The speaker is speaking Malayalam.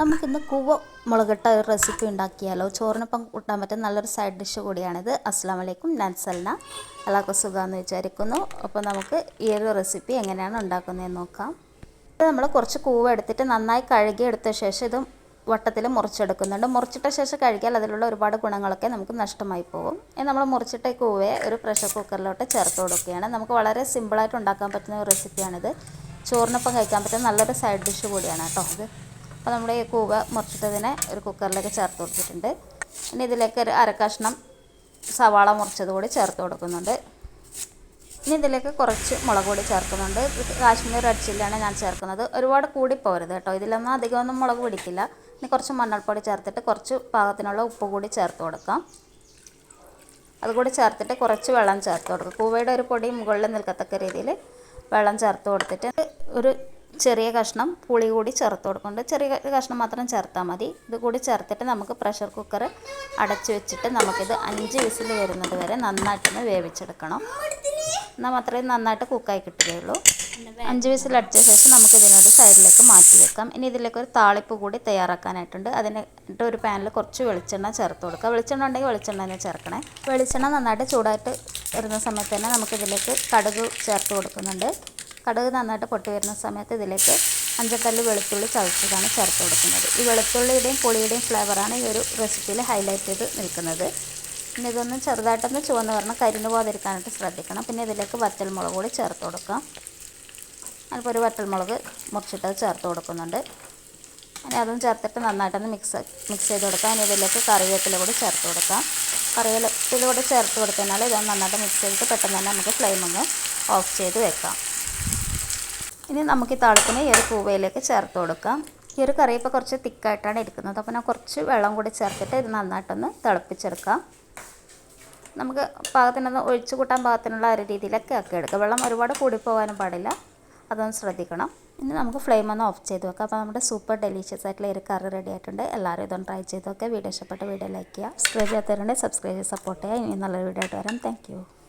നമുക്കിന്ന് കൂവ മുളകിട്ട ഒരു റെസിപ്പി ഉണ്ടാക്കിയാലോ? ചോറിനൊപ്പം കൂട്ടാൻ പറ്റുന്ന നല്ലൊരു സൈഡ് ഡിഷ് കൂടിയാണിത്. അസ്സാം വലൈക്കും ഞാൻ സൽന. എല്ലാവർക്കും സുഖമെന്ന് വിചാരിക്കുന്നു. അപ്പോൾ നമുക്ക് ഈ ഒരു റെസിപ്പി എങ്ങനെയാണ് ഉണ്ടാക്കുന്നതെന്ന് നോക്കാം. ഇത് നമ്മൾ കുറച്ച് കൂവ എടുത്തിട്ട് നന്നായി കഴുകി എടുത്ത ശേഷം ഇത് വട്ടത്തിൽ മുറിച്ചെടുക്കുന്നുണ്ട്. മുറിച്ചിട്ട ശേഷം കഴുകിയാൽ അതിലുള്ള ഒരുപാട് ഗുണങ്ങളൊക്കെ നമുക്ക് നഷ്ടമായി പോകും. ഇനി നമ്മൾ മുറിച്ചിട്ട കൂവയെ ഒരു പ്രഷർ കുക്കറിലോട്ട് ചേർത്ത് കൊടുക്കുകയാണ്. നമുക്ക് വളരെ സിമ്പിളായിട്ട് ഉണ്ടാക്കാൻ പറ്റുന്ന ഒരു റെസിപ്പിയാണിത് ചോറിനൊപ്പം കഴിക്കാൻ പറ്റുന്ന നല്ലൊരു സൈഡ് ഡിഷ് കൂടിയാണ് കേട്ടോ ഇത്. അപ്പോൾ നമ്മുടെ ഈ കൂവ മുറിച്ചിട്ടതിനെ ഒരു കുക്കറിലേക്ക് ചേർത്ത് കൊടുത്തിട്ടുണ്ട്. ഇനി ഇതിലേക്ക് ഒരു അരക്കഷ്ണം സവാള മുറിച്ചത് കൂടി ചേർത്ത് കൊടുക്കുന്നുണ്ട്. ഇനി ഇതിലേക്ക് കുറച്ച് മുളക് പൊടി ചേർക്കുന്നുണ്ട്. കാശ്മീർ റെഡ് ചില്ലിയാണ് ഞാൻ ചേർക്കുന്നത്. ഒരുപാട് കൂടി പോരുത് കേട്ടോ. ഇതിലൊന്നും അധികമൊന്നും മുളക് പിടിക്കില്ല. ഇനി കുറച്ച് മണ്ണൾപ്പൊടി ചേർത്തിട്ട് കുറച്ച് പാകത്തിനുള്ള ഉപ്പ് കൂടി ചേർത്ത് കൊടുക്കാം. അതുകൂടി ചേർത്തിട്ട് കുറച്ച് വെള്ളം ചേർത്ത് കൊടുക്കുക. കൂവയുടെ ഒരു പൊടി മുകളിൽ നിൽക്കത്തക്ക രീതിയിൽ വെള്ളം ചേർത്ത് കൊടുത്തിട്ട് ഒരു ചെറിയ കഷ്ണം പുളി കൂടി ചേർത്ത് കൊടുക്കുന്നുണ്ട്. ചെറിയ കഷ്ണം മാത്രം ചേർത്താൽ മതി. ഇത് കൂടി ചേർത്തിട്ട് നമുക്ക് പ്രഷർ കുക്കർ അടച്ച് വെച്ചിട്ട് നമുക്കിത് അഞ്ച് വിസിൽ വരുന്നത് വരെ നന്നായിട്ടൊന്ന് വേവിച്ചെടുക്കണം. എന്നാൽ മാത്രമേ നന്നായിട്ട് കുക്കായി കിട്ടുകയുള്ളൂ. അഞ്ച് വിസിൽ അടിച്ച ശേഷം നമുക്ക് ഇതിനൊരു സൈഡിലേക്ക് മാറ്റി വെക്കാം. ഇനി ഇതിലേക്ക് ഒരു താളിപ്പ് കൂടി തയ്യാറാക്കാനായിട്ടുണ്ട്. അതിനായിട്ട് ഒരു പാനിൽ കുറച്ച് വെളിച്ചെണ്ണ ചേർത്ത് കൊടുക്കുക വെളിച്ചെണ്ണ ഉണ്ടെങ്കിൽ വെളിച്ചെണ്ണ തന്നെ ചേർക്കണേ. വെളിച്ചെണ്ണ നന്നായിട്ട് ചൂടായിട്ട് വരുന്ന സമയത്ത് തന്നെ നമുക്കിതിലേക്ക് കടുക് ചേർത്ത് കൊടുക്കുന്നുണ്ട്. കടുക് നന്നായിട്ട് പൊട്ടി വരുന്ന സമയത്ത് ഇതിലേക്ക് അഞ്ചക്കല്ല് വെളുത്തുള്ളി ചതച്ചതാണ് ചേർത്ത് കൊടുക്കുന്നത്. ഈ വെളുത്തുള്ളിയുടെയും പുളിയുടെയും ഫ്ലേവറാണ് ഈ ഒരു റെസിപ്പിയിൽ ഹൈലൈറ്റ് ചെയ്ത് നിൽക്കുന്നത്. പിന്നെ ഇതൊന്ന് ചെറുതായിട്ടൊന്ന് ചുവന്ന് വരണം. കരിഞ്ഞു പോകാതിരിക്കാനായിട്ട് ശ്രദ്ധിക്കണം. പിന്നെ ഇതിലേക്ക് വറ്റൽമുളക് കൂടി ചേർത്ത് കൊടുക്കാം. അതിപ്പോൾ ഒരു വറ്റൽമുളക് മുറിച്ചിട്ടത് ചേർത്ത് കൊടുക്കുന്നുണ്ട്. ഇനി അതും ചേർത്തിട്ട് നന്നായിട്ടൊന്ന് മിക്സ് മിക്സ് ചെയ്ത് കൊടുക്കാം. ഇനി ഇതിലേക്ക് കറിവേപ്പില കൂടി ചേർത്ത് കൊടുക്കാം. കറിവേപ്പില കൂടി ചേർത്ത് കൊടുത്തതിനാൽ ഇതൊന്ന് നന്നായിട്ട് മിക്സ് ചെയ്തിട്ട് പെട്ടെന്ന് തന്നെ നമുക്ക് ഫ്ലെയിം ഒന്ന് ഓഫ് ചെയ്ത് വെക്കാം. ഇനി നമുക്ക് ഈ താളത്തിന് ഈ ഒരു കൂവയിലേക്ക് ചേർത്ത് കൊടുക്കാം. ഈ ഒരു കറി ഇപ്പോൾ കുറച്ച് തിക്കായിട്ടാണ് ഇരിക്കുന്നത് അപ്പോൾ ഞാൻ കുറച്ച് വെള്ളം കൂടി ചേർത്തിട്ട് ഇത് നന്നായിട്ടൊന്ന് തിളപ്പിച്ചെടുക്കാം. നമുക്ക് പാകത്തിനൊന്ന് ഒഴിച്ചു കൂട്ടാൻ പാകത്തിനുള്ള ഒരു രീതിയിലൊക്കെ ആക്കി എടുക്കുക വെള്ളം ഒരുപാട് കൂടിപ്പോകാനും പാടില്ല. അതൊന്ന് ശ്രദ്ധിക്കണം. ഇനി നമുക്ക് ഫ്ലെയിം ഒന്ന് ഓഫ് ചെയ്ത് വെക്കാം. അപ്പോൾ നമ്മുടെ സൂപ്പർ ഡെലീഷ്യസ് ആയിട്ടുള്ള ഒരു കറി റെഡി ആയിട്ടുണ്ട്. എല്ലാവരും ഇതൊന്ന് ട്രൈ ചെയ്തൊക്കെ വീഡിയോ ഇഷ്ടപ്പെട്ട വീഡിയോ ലൈക്ക് ചെയ്യുക. സബ്സ്ക്രൈബ് ചെയ്യാത്തവരുണ്ടെങ്കിൽ സബ്സ്ക്രൈബ് ചെയ്ത് സപ്പോർട്ട് ചെയ്യുക. ഇനി നല്ലൊരു വീഡിയോ ആയിട്ട് വരാം. താങ്ക്